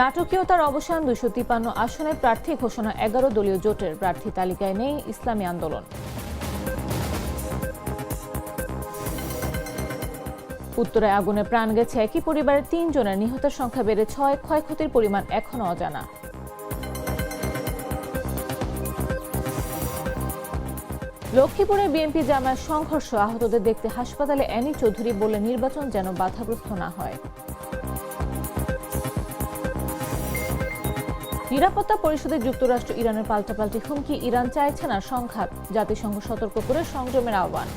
নাটকীয়তার অবসান দুশো তিপ্পান্ন আসনে প্রার্থী ঘোষণা এগারো দলীয় জোটের প্রার্থী তালিকায় নেই ইসলামী আন্দোলন। উত্তরে আগুনে প্রাণ গেছে একই পরিবারের তিনজনের। নিহতের সংখ্যা বেড়ে ছয়, ক্ষয়ক্ষতির পরিমাণ এখনও অজানা। লক্ষ্মীপুরে বিএনপি জামায়াত সংঘর্ষ, আহতদের দেখতে হাসপাতালে অ্যানি চৌধুরী বলে নির্বাচন যেন বাধাগ্রস্ত না হয়। নিরাপত্তা পরিষদে যুক্তরাষ্ট্র ইরানের পাল্টাপাল্টি হুমকি ইরান চাইছে না সংঘাত। জাতিসংঘ সতর্ক করে সংযমের আহ্বান।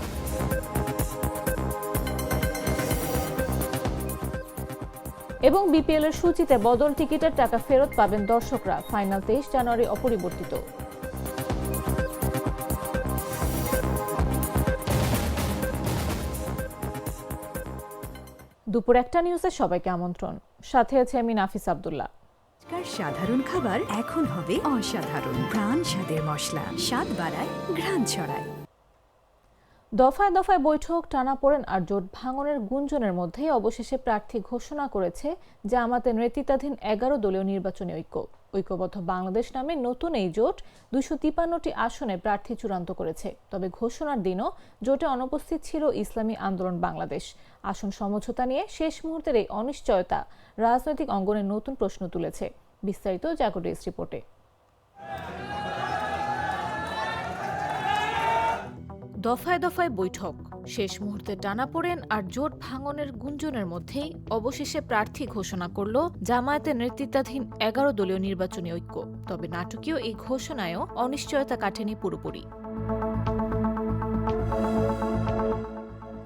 এবং বিপিএল এর সূচিতে বদল টিকিটের টাকা ফেরত পাবেন দর্শকরা। ফাইনাল তেইশ জানুয়ারি অপরিবর্তিত। দুপুর একটা নিউজে সবাইকে আমন্ত্রণ। সাথে আছে আমি নাফিস আব্দুল্লাহ। আজকাল সাধারণ খাবার এখন হবে অসাধারণ। প্রাণ স্বাদের মশলা। স্বাদ বাড়ায়, ঘ্রাণ ছড়ায়। দফায় দফায় বৈঠক টানা পড়েন আর জোট ভাঙনের গুঞ্জনের মধ্যেই অবশেষে প্রার্থী ঘোষণা করেছে জামাতের নেতৃত্বাধীন এগারো দলীয় নির্বাচনী ঐক্য। ঐক্যবদ্ধ বাংলাদেশ নামে নতুন এই জোট দুশো তিপান্নটি আসনে প্রার্থী চূড়ান্ত করেছে। তবে ঘোষণার দিনও জোটে অনুপস্থিত ছিল ইসলামী আন্দোলন বাংলাদেশ। আসন সমঝোতা নিয়ে শেষ মুহূর্তের এই অনিশ্চয়তা রাজনৈতিক অঙ্গনে নতুন প্রশ্ন তুলেছে। বিস্তারিত জাগরিস রিপোর্টে। দফায় দফায় বৈঠক শেষ মুহূর্তে টানা পড়েন আর জোট ভাঙনের গুঞ্জনের মধ্যেই অবশেষে প্রার্থী ঘোষণা করল, জামায়াতের নেতৃত্বাধীন এগারো দলীয় নির্বাচনী ঐক্য। তবে নাটকীয় এই ঘোষণায়ও অনিশ্চয়তা কাটেনি পুরোপুরি।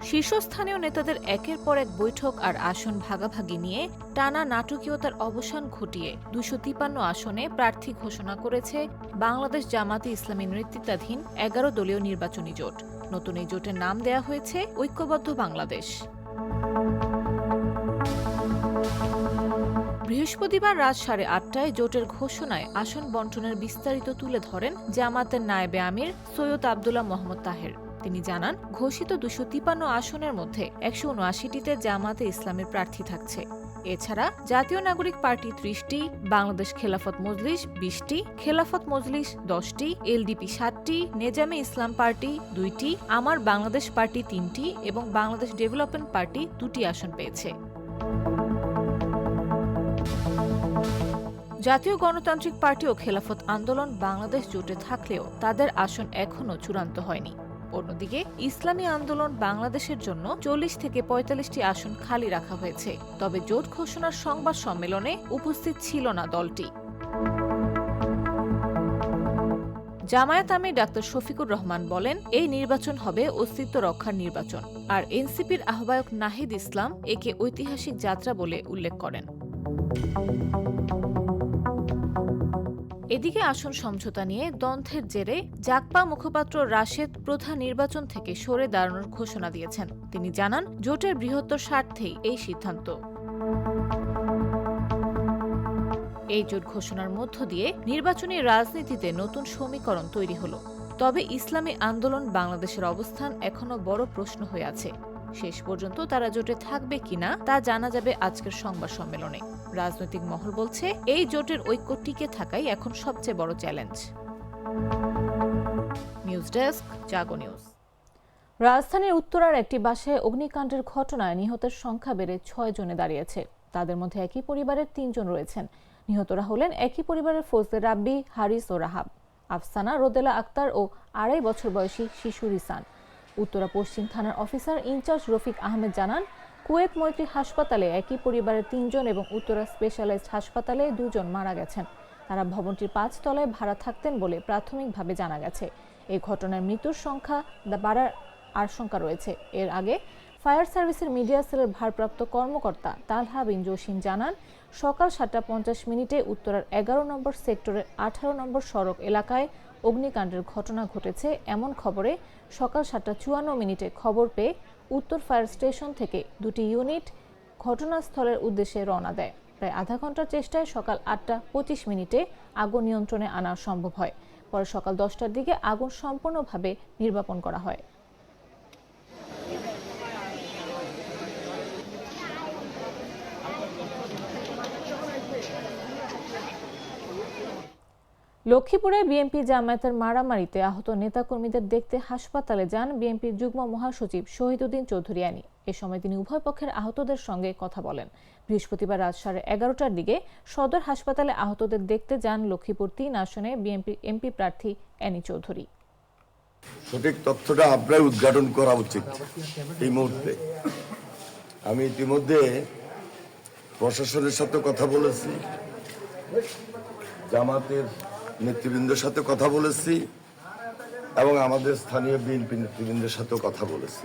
শীর্ষস্থানীয় নেতাদের একের পর এক বৈঠক আর আসন ভাগাভাগি নিয়ে টানা নাটকীয়তার অবসান ঘটিয়ে দুশো তিপান্ন আসনে প্রার্থী ঘোষণা করেছে বাংলাদেশ জামাতে ইসলামী নেতৃত্বাধীন এগারো দলীয় নির্বাচনী জোট। নতুন এই জোটের নাম দেয়া হয়েছে ঐক্যবদ্ধ বাংলাদেশ। বৃহস্পতিবার রাত সাড়ে আটটায় জোটের ঘোষণায় আসন বন্টনের বিস্তারিত তুলে ধরেন জামাতের নায়েবে আমির সৈয়দ আবদুল্লাহ মোহাম্মদ তাহের। তিনি জানান, ঘোষিত দুশো তিপান্ন আসনের মধ্যে একশো উনআশিটিতে জামাতে ইসলামের প্রার্থী থাকছে। এছাড়া জাতীয় নাগরিক পার্টি ত্রিশটি, বাংলাদেশ খেলাফত মজলিস বিশটি, খেলাফত মজলিস দশটি, এলডিপি সাতটি, নেজামে ইসলাম পার্টি দুইটি, আমার বাংলাদেশ পার্টি তিনটি এবং বাংলাদেশ ডেভেলপমেন্ট পার্টি দুটি আসন পেয়েছে। জাতীয় গণতান্ত্রিক পার্টি ও খেলাফত আন্দোলন বাংলাদেশ জোটে থাকলেও তাদের আসন এখনও চূড়ান্ত হয়নি। অন্যদিকে, ইসলামী আন্দোলন বাংলাদেশের জন্য চল্লিশ থেকে পঁয়তাল্লিশটি আসন খালি রাখা হয়েছে। তবে জোট ঘোষণার সংবাদ সম্মেলনে উপস্থিত ছিল না দলটি। জামায়াত আমি ডাক্তার শফিকুর রহমান বলেন, এই নির্বাচন হবে অস্তিত্ব রক্ষার নির্বাচন। আর এনসিপির আহ্বায়ক নাহিদ ইসলাম একে ঐতিহাসিক যাত্রা বলে উল্লেখ করেন। এদিকে আসন সমঝোতা নিয়ে দ্বন্দ্বের জেরে জাকপা মুখপাত্র রাশেদ প্রধান নির্বাচন থেকে সরে দাঁড়ানোর ঘোষণা দিয়েছেন। তিনি জানান, জোটের বৃহত্তর স্বার্থেই এই সিদ্ধান্ত। এই জোট ঘোষণার মধ্য দিয়ে নির্বাচনী রাজনীতিতে নতুন সমীকরণ তৈরি হলো। তবে ইসলামী আন্দোলন বাংলাদেশের অবস্থান এখনও বড় প্রশ্ন হয়ে আছে। শেষ পর্যন্ত তারা জোটে থাকবে কিনা তা জানা যাবে আজকের সংবাদ সম্মেলনে। রাজনৈতিক মহল বলছে, এই জোটের ঐক্য টিকে থাকাই এখন সবচেয়ে বড় challenge. News desk, Jago news. রাজধানীর উত্তরার একটি বাসায় অগ্নিকাণ্ডের ঘটনায় নিহতের সংখ্যা বেড়ে ছয় জনে দাঁড়িয়েছে। তাদের মধ্যে একই পরিবারের তিনজন রয়েছেন। নিহতরা হলেন একই পরিবারের ফজলে রাব্বি, হারিস ও রাহাব। আফসানা, রোদেলা আক্তার ও আড়াই বছর বয়সী শিশু রিসান। উত্তরা পশ্চিম থানার অফিসার ইনচার্জ রফিক আহমেদ জানান, কুয়েত মৈত্রী হাসপাতালে একই পরিবারের তিনজন এবং উত্তরা স্পেশালাইজড হাসপাতালে দুজন মারা গেছেন। তারা ভবনটির পাঁচ তলায় ভাড়া থাকতেন বলে প্রাথমিকভাবে জানা গেছে। এই ঘটনার মৃত্যুর সংখ্যা বাড়ার আশঙ্কা রয়েছে। এর আগে ফায়ার সার্ভিসের মিডিয়া সেলের ভারপ্রাপ্ত কর্মকর্তা তালহা বিন জসিম জানান, সকাল সাতটা পঞ্চাশ মিনিটে উত্তরার এগারো নম্বর সেক্টরের আঠারো নম্বর সড়ক এলাকায় অগ্নিকাণ্ডের ঘটনা ঘটেছে এমন খবরে সকাল সাতটা চুয়ান্ন মিনিটে খবর পেয়ে উত্তর ফায়ার স্টেশন থেকে দুটি ইউনিট ঘটনাস্থলের উদ্দেশ্যে রওনা দেয়। প্রায় আধা ঘণ্টার চেষ্টায় সকাল আটটা পঁচিশ মিনিটে আগুন নিয়ন্ত্রণে আনা সম্ভব হয়। পরে সকাল দশটার দিকে আগুন সম্পূর্ণভাবে নির্বাপন করা হয়। লক্ষ্মীপুরে বিএনপি জামায়াতের মারামারিতে আহত নেতাকর্মীদের দেখতে হাসপাতালে যান বিএনপির যুগ্ম মহাসচিব শহীদুদ্দিন চৌধুরিয়ানি এ সময় তিনি উভয় পক্ষের আহতদের সঙ্গে কথা বলেন। বৃহস্পতিবার রাত সাড়ে এগারোটার দিকে সদর হাসপাতালে আহতদের দেখতে যান লক্ষ্মীপুর তিন আসনে বিএনপি এমপি প্রার্থী অ্যানি চৌধুরী। সঠিক তথ্যটা আপনার উদ্ঘাটন করা উচিত এই মুহূর্তে। আমি ইতিমধ্যে প্রশাসনের সাথে কথা বলেছি। জামাতের নেতৃবৃন্দের সাথে কথা বলেছি এবং আমাদের স্থানীয় বিএনপি নেতৃবৃন্দের সাথেও কথা বলেছি।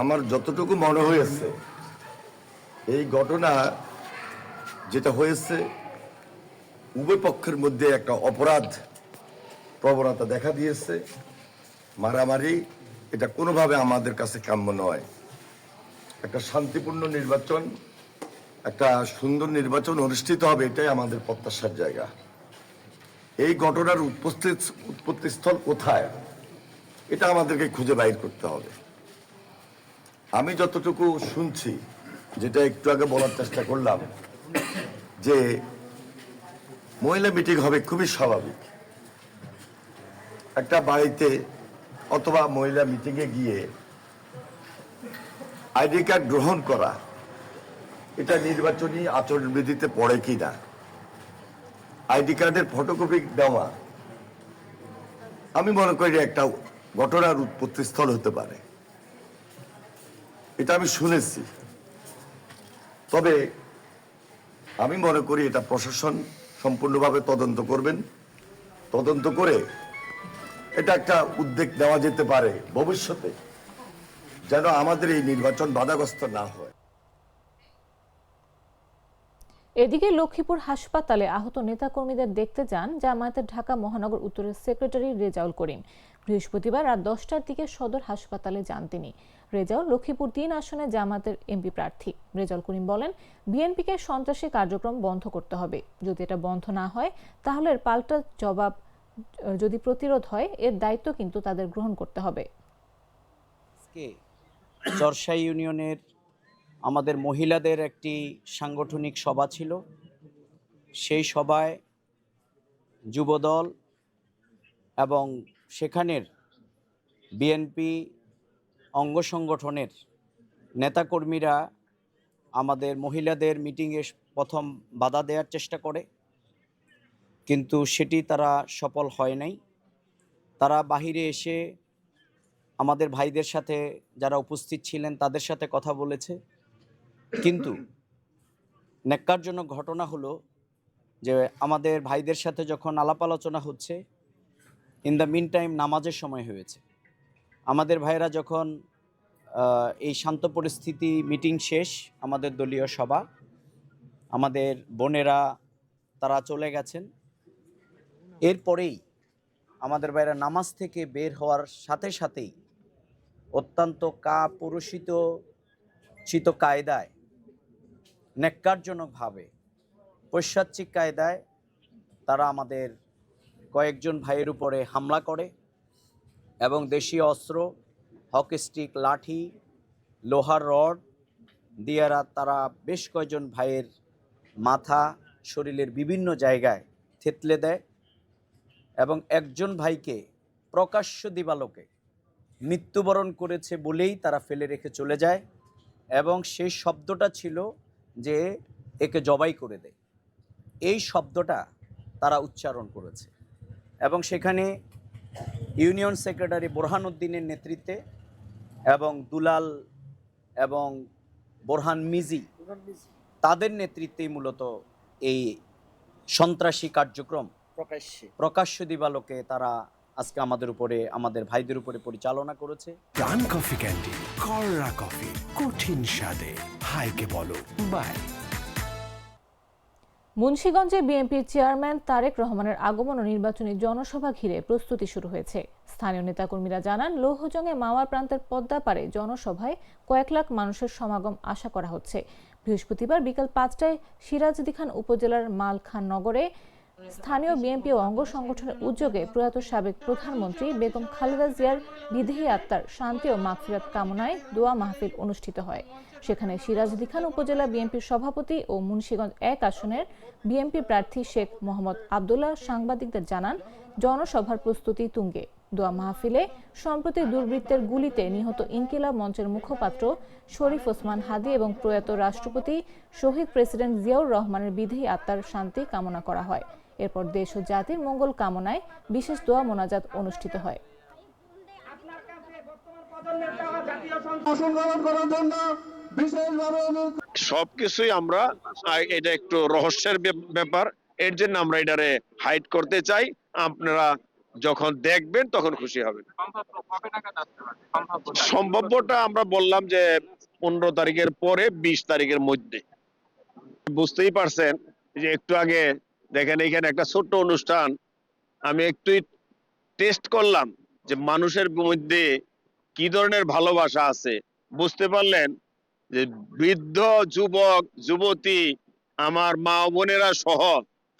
আমার যতটুকু মনে হয়েছে, এই ঘটনা যেটা হয়েছে, উভয় পক্ষের মধ্যে একটা অপরাধ প্রবণতা দেখা দিয়েছে। মারামারি এটা কোনোভাবে আমাদের কাছে কাম্য নয়। একটা শান্তিপূর্ণ নির্বাচন, একটা সুন্দর নির্বাচন অনুষ্ঠিত হবে, এটাই আমাদের প্রত্যাশার জায়গা। এই ঘটনার উৎপত্তি উৎপত্তিস্থল কোথায়? এটা আমাদেরকে খুঁজে বাইর করতে হবে। আমি যতটুকু শুনছি, যেটা একটু আগে বলার চেষ্টা করলাম, যে মহিলা মিটিং হবে খুবই স্বাভাবিক। একটা বাড়িতে অথবা মহিলা মিটিংয়ে গিয়ে আইডি কার্ড গ্রহণ করা, এটা নির্বাচনী আচরণবিধিতে পড়ে কি না আইডি কার্ডের ফটোকপি দেওয়া। আমি মনে করি একটা ঘটনার উৎপত্তি স্থল হতে পারে। এটা আমি শুনেছি। তবে আমি মনে করি এটা প্রশাসন সম্পূর্ণভাবে তদন্ত করবেন। তদন্ত করে এটা একটা উদ্যোগ নেওয়া যেতে পারে ভবিষ্যতে। যেন আমাদের এই নির্বাচন বাধাগ্রস্ত না হয়। এদিকে লক্ষ্মীপুর হাসপাতালে আহত নেতাকর্মীদের দেখতে যান জামায়াতের ঢাকা মহানগর উত্তরের সেক্রেটারি রেজাউল করিম। বৃহস্পতিবার রাত দশটার দিকে সদর হাসপাতালে যান তিনি। রেজাউল লক্ষ্মীপুর তিন আসনে জামাতের এমপি প্রার্থী। রেজাউল করিম বলেন, বিএনপিকে সন্ত্রাসী কার্যক্রম বন্ধ করতে হবে। যদি এটা বন্ধ না হয়, তাহলে পাল্টা জবাব, যদি প্রতিরোধ হয়, এর দায়িত্ব কিন্তু তাদের গ্রহণ করতে হবে। ইউনিয়নের আমাদের মহিলাদের একটি সাংগঠনিক সভা ছিল। সেই সভায় যুবদল এবং সেখানের বিএনপি অঙ্গ সংগঠনের নেতাকর্মীরা আমাদের মহিলাদের মিটিংয়ে প্রথম বাধা দেওয়ার চেষ্টা করে। কিন্তু সেটি তারা সফল হয় নাই। তারা বাহিরে এসে আমাদের ভাইদের সাথে যারা উপস্থিত ছিলেন তাদের সাথে কথা বলেছে। কিন্তু ন্যাক্কারজনক ঘটনা হলো যে আমাদের ভাইদের সাথে যখন আলাপ আলোচনা হচ্ছে ইন দ্য মিন টাইম নামাজের সময় হয়েছে। আমাদের ভাইরা যখন এই শান্ত পরিস্থিতি মিটিং শেষ, আমাদের দলীয় সভা, আমাদের বোনেরা তারা চলে গেছেন। এরপরেই আমাদের ভাইরা নামাজ থেকে বের হওয়ার সাথে সাথেই অত্যন্ত কা পুরুষিত চিত কায়দায় ন্যাক্কারজনকভাবে পৈশাচিক কায়দায় তারা আমাদের কয়েকজন ভাইয়ের উপরে হামলা করে এবং দেশীয় অস্ত্র, হকি স্টিক, লাঠি, লোহার রড দিয়ারা তারা বেশ কয়েকজন ভাইয়ের মাথা শরীরের বিভিন্ন জায়গায় থেতলে দেয় এবং একজন ভাইকে প্রকাশ্য দিবালোকে মৃত্যুবরণ করেছে বলেই তারা ফেলে রেখে চলে যায় এবং সেই শব্দটা ছিল যে একে জবাই করে দেয়। এই শব্দটা তারা উচ্চারণ করেছে। এবং সেখানে ইউনিয়ন সেক্রেটারি বোরহান উদ্দিনের নেতৃত্বে এবং দুলাল এবং বোরহান মিজি তাদের নেতৃত্বেই মূলত এই সন্ত্রাসী কার্যক্রম প্রকাশ্যে। প্রকাশ্য দিবালোকে তারা আজকে আমাদের উপরে আমাদের ভাইদের উপরে পরিচালনা করেছে। প্রাণ কফি ক্যান্ডি কররা কফি কঠিন স্বাদে। হাইকে বলো। বাই। মুন্সিগঞ্জে বিএনপির চেয়ারম্যান তারেক রহমানের আগমন ও নির্বাচনী জনসভা ঘিরে প্রস্তুতি শুরু হয়েছে। স্থানীয় নেতাকর্মীরা জানান লৌহজঙ্গে মাওয়ার প্রান্তের পদ্মাপাড়ে জনসভায় কয়েক লাখ মানুষের সমাগম আশা করা হচ্ছে। বৃহস্পতিবার বিকাল পাঁচটায় সিরাজদি খান উপজেলার মালখান নগরে স্থানীয় বিএনপি ও অঙ্গ সংগঠনের উদ্যোগে প্রয়াত সাবেক প্রধানমন্ত্রী বেগম খালেদা জিয়ার বিদেহী আত্মার শান্তি ও মাগফিরাত কামনায় দোয়া মাহফিল অনুষ্ঠিত হয়। সেখানে সিরাজদি খান উপজেলা বিএনপির সভাপতি ও মুন্সিগঞ্জ এক আসনের বিএনপি প্রার্থী শেখ মোহাম্মদ আবদুল্লাহ সাংবাদিকদের জানান, জনসভার প্রস্তুতি তুঙ্গে। দোয়া মাহফিলে, সম্প্রতি দুর্বৃত্তের গুলিতে নিহত ইনকিলাব মঞ্চের মুখপাত্র শরীফ ওসমান হাদি এবং প্রয়াত রাষ্ট্রপতি শহীদ প্রেসিডেন্ট জিয়াউর রহমানের বিধি আত্মার শান্তি কামনা করা হয়। এরপর দেশ ও জাতির মঙ্গল কামনায় বিশেষ দোয়া মোনাজাত অনুষ্ঠিত হয়। সংগ্রহণ করার জন্য সবকিছুই আমরা এটা একটু রহস্যের ব্যাপার। এর জন্য আমরা এটারে হাইড করতে চাই। আপনারা যখন দেখবেন, তখন খুশি হবেন। সম্ভাব্যটা আমরা বললাম যে পনেরো তারিখের পরে, বিশ তারিখের মধ্যে। বুঝতেই পারছেন যে একটু আগে, দেখেন এখানে একটা ছোট্ট অনুষ্ঠান। আমি একটু টেস্ট করলাম যে মানুষের মধ্যে কি ধরনের ভালোবাসা আছে। বুঝতে পারলেন? যে বৃদ্ধ যুবক, যুবতী, আমার মা বোনেরা সহ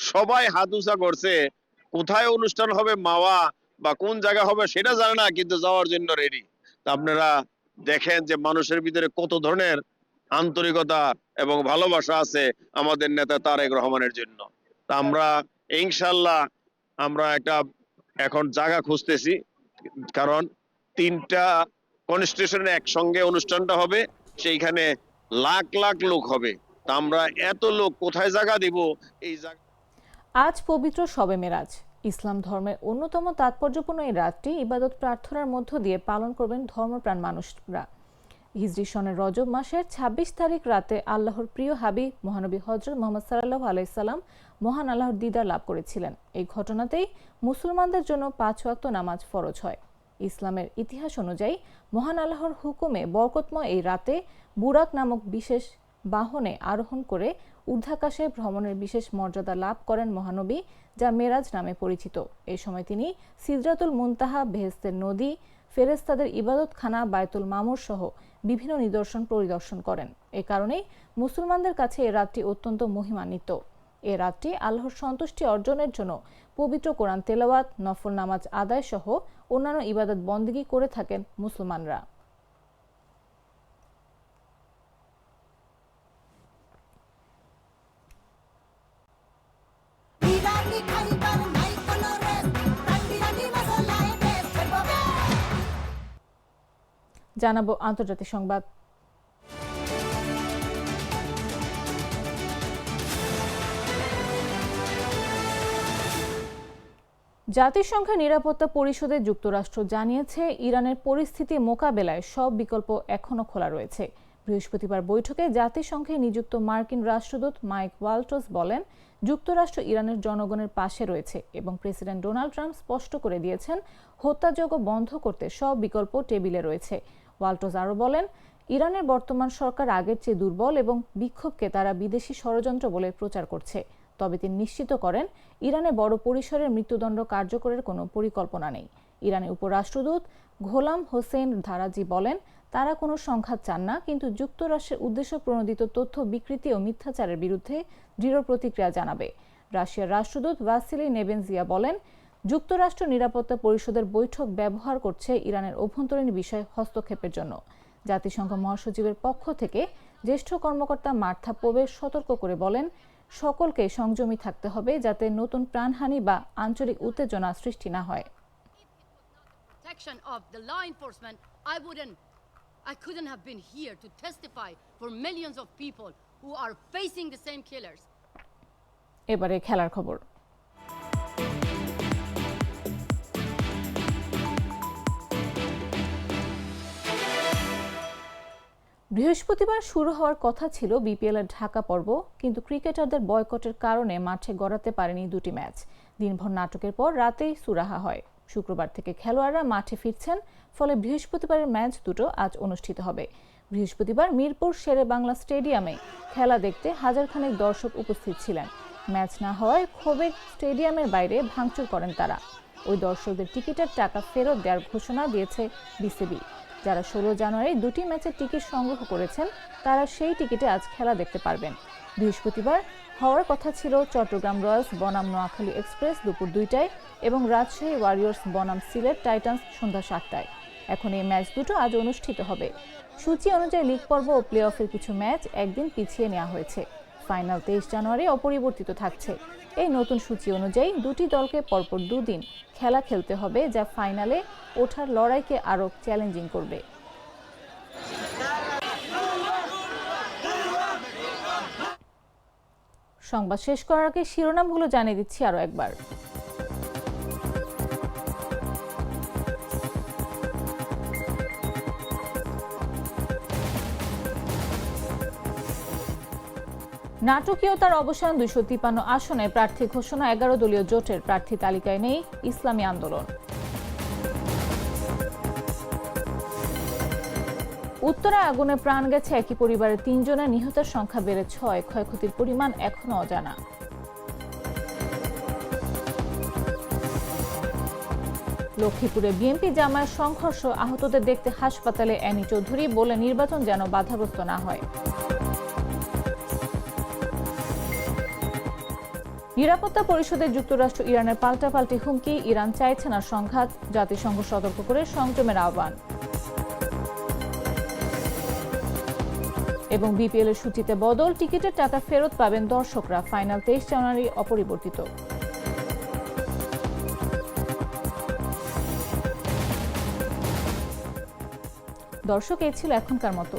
সবাই হাত উঁচা করছে, কোথায় অনুষ্ঠান হবে মাওয়া বা কোন জায়গা হবে সেটা জানে না, কিন্তু যাওয়ার জন্য রেডি আপনারা দেখেন যে মানুষের ভিতরে কত ধরনের আন্তরিকতা এবং ভালোবাসা আছে আমাদের নেতা তারেক রহমানের জন্য। তা আমরা ইনশাল্লাহ আমরা একটা এখন জায়গা খুঁজতেছি, কারণ তিনটা কনস্টিটিউশনে একসঙ্গে অনুষ্ঠানটা হবে। সেইখানে লাখ লাখ লোক হবে। তা আমরা এত লোক কোথায় জায়গা দিব? এই জায়গা আজ পবিত্র শবে মেরাজ। ইসলাম ধর্মের অন্যতম তাৎপর্যপূর্ণ এই রাতটি ইবাদত প্রার্থনার মধ্য দিয়ে পালন করবেন ধর্মপ্রাণ মানুষরা। হিজরি সনের রজব মাসের ২৬ তারিখ রাতে আল্লাহর প্রিয় হাবিব মহানবী হজরত মোহাম্মদ সাল্লাহ আলাইসাল্লাম মহান আল্লাহর দিদার লাভ করেছিলেন। এই ঘটনাতেই মুসলমানদের জন্য পাঁচ ওয়াক্ত নামাজ ফরজ হয়। ইসলামের ইতিহাস অনুযায়ী মহান আল্লাহর হুকুমে বরকতময় এই রাতে বুরাক নামক বিশেষ বাহনে আরোহণ করে ঊর্ধ্বাকাশে ভ্রমণের বিশেষ মর্যাদা লাভ করেন মহানবী, যা মেরাজ নামে পরিচিত। এই সময় তিনি সিদরাতুল মুনতাহা, বেহেস্তের নদী ফেরেস্তাদের ইবাদতখানা বায়তুল মামুর সহ বিভিন্ন নিদর্শন পরিদর্শন করেন। এ কারণেই মুসলমানদের কাছে এ রাতটি অত্যন্ত মহিমান্বিত। এ রাতটি আল্লাহর সন্তুষ্টি অর্জনের জন্য পবিত্র কোরআন তেলাওয়াত নফল নামাজ আদায় সহ অন্যান্য ইবাদত বন্দিগি করে থাকেন মুসলমানরা। জানাব আন্তর্জাতিক সংবাদ। জাতিসংঘের নিরাপত্তা পরিষদে যুক্তরাষ্ট্র জানিয়েছে, ইরানের পরিস্থিতি মোকাবেলায় সব বিকল্প এখনও খোলা রয়েছে। বৃহস্পতিবার বৈঠকে জাতিসংঘে নিযুক্ত মার্কিন রাষ্ট্রদূত মাইক ওয়াল্টস বলেন, যুক্তরাষ্ট্র ইরানের জনগণের পাশে রয়েছে এবং প্রেসিডেন্ট ডোনাল্ড ট্রাম্প স্পষ্ট করে দিয়েছেন, হত্যাযজ্ঞ বন্ধ করতে সব বিকল্প টেবিলে রয়েছে। ওয়াল্টস আরও বলেন, ইরানের বর্তমান সরকার আগের চেয়ে দুর্বল এবং বিক্ষোভকে তারা বিদেশি ষড়যন্ত্র বলে প্রচার করছে। তবে তিনি নিশ্চিত করেন, ইরানে বড় পরিসরের মৃত্যুদণ্ড কার্যকরের কোনো পরিকল্পনা নেই। ইরানের উপরাষ্ট্রদূত ঘোলাম হোসেন ধারাজি বলেন, তারা কোনো সংঘাত চান না, কিন্তু যুক্তরাষ্ট্রের উদ্দেশ্য প্রণোদিত তথ্য, বিকৃতি ও মিথ্যাচারের বিরুদ্ধে দৃঢ় প্রতিক্রিয়া জানাবে। রাশিয়ার রাষ্ট্রদূত ভাসিলি নেবেনজিয়া বলেন, যুক্তরাষ্ট্র নিরাপত্তা পরিষদের বৈঠক ব্যবহার করছে ইরানের অভ্যন্তরীণ বিষয়ে হস্তক্ষেপের জন্য। জাতিসংঘ মহাসচিবের পক্ষ থেকে জ্যেষ্ঠ কর্মকর্তা মার্থা পোবের সতর্ক করে বলেন সকলকে সংযমী থাকতে হবে যাতে নতুন প্রাণহানি বা আঞ্চলিক উত্তেজনা সৃষ্টি না হয় of the law enforcement, I wouldn't, I couldn't have been here to testify for millions of people who are facing the same killers. এবারে খেলার খবর বৃহস্পতিবার শুরু হওয়ার কথা ছিল বিপিএল এর ঢাকা পর্ব, কিন্তু ক্রিকেটারদের বয়কটের কারণে মাঠে গড়াতে পারেনি দুটি ম্যাচ। দিনভর নাটকের পর রাতেই সুরাহা হয়। শুক্রবার থেকে খেলোয়াড়রা মাঠে ফিরছেন, ফলে বৃহস্পতিবারের ম্যাচ দুটো আজ অনুষ্ঠিত হবে। বৃহস্পতিবার মিরপুর শেরে বাংলা স্টেডিয়ামে খেলা দেখতে হাজারখানেক দর্শক উপস্থিত ছিলেন। ম্যাচ না হওয়ায় ক্ষোভে স্টেডিয়ামের বাইরে ভাঙচুর করেন তারা। ওই দর্শকদের টিকিটের টাকা ফেরত দেওয়ার ঘোষণা দিয়েছে বিসিবি। যারা ষোলো জানুয়ারি দুটি ম্যাচের টিকিট সংগ্রহ করেছেন, তারা সেই টিকিটে আজ খেলা দেখতে পারবেন। বৃহস্পতিবার হওয়ার কথা ছিল চট্টগ্রাম রয়্যালস বনাম নোয়াখালী এক্সপ্রেস দুপুর দুইটায় এবং রাজশাহী ওয়ারিয়র্স বনাম সিলেট টাইটান্স সন্ধ্যা সাতটায়। এখন এই ম্যাচ দুটো আজ অনুষ্ঠিত হবে। সূচি অনুযায়ী লিগ পর্ব ও প্লে অফের কিছু ম্যাচ একদিন পিছিয়ে নেওয়া হয়েছে। ফাইনাল তেইশ জানুয়ারি অপরিবর্তিত থাকছে। এই নতুন সূচি অনুযায়ী দুটি দলকে পরপর দুদিন খেলা খেলতে হবে, যা ফাইনালে ওঠার লড়াইকে আরও চ্যালেঞ্জিং করবে। সংবাদ শেষ করার আগে শিরোনামগুলো জানিয়ে দিচ্ছি আরও একবার। নাটকীয়তার অবসান দুইশো তিপ্পান্ন আসনে প্রার্থী ঘোষণা, এগারো দলীয় জোটের প্রার্থী তালিকায় নেই ইসলামী আন্দোলন। উত্তরায় আগুনে প্রাণ গেছে একই পরিবারের তিনজনের নিহতের সংখ্যা বেড়ে ছয়, ক্ষয়ক্ষতির পরিমাণ এখনও অজানা। লক্ষ্মীপুরে বিএনপি জামায়াত সংঘর্ষ, আহতদের দেখতে হাসপাতালে অ্যানি চৌধুরী বলে নির্বাচন যেন বাধাগ্রস্ত না হয়। নিরাপত্তা পরিষদে যুক্তরাষ্ট্র ইরানের পাল্টাপাল্টি হুমকি, ইরান চাইছে না সংঘাত, জাতিসংঘ সতর্ক করে সংযমের আহ্বান। এবং বিপিএল এর সূচিতে বদল, টিকিটের টাকা ফেরত পাবেন দর্শকরা, ফাইনাল তেইশ জানুয়ারি অপরিবর্তিত। দর্শক এই ছিল এখনকার মতো।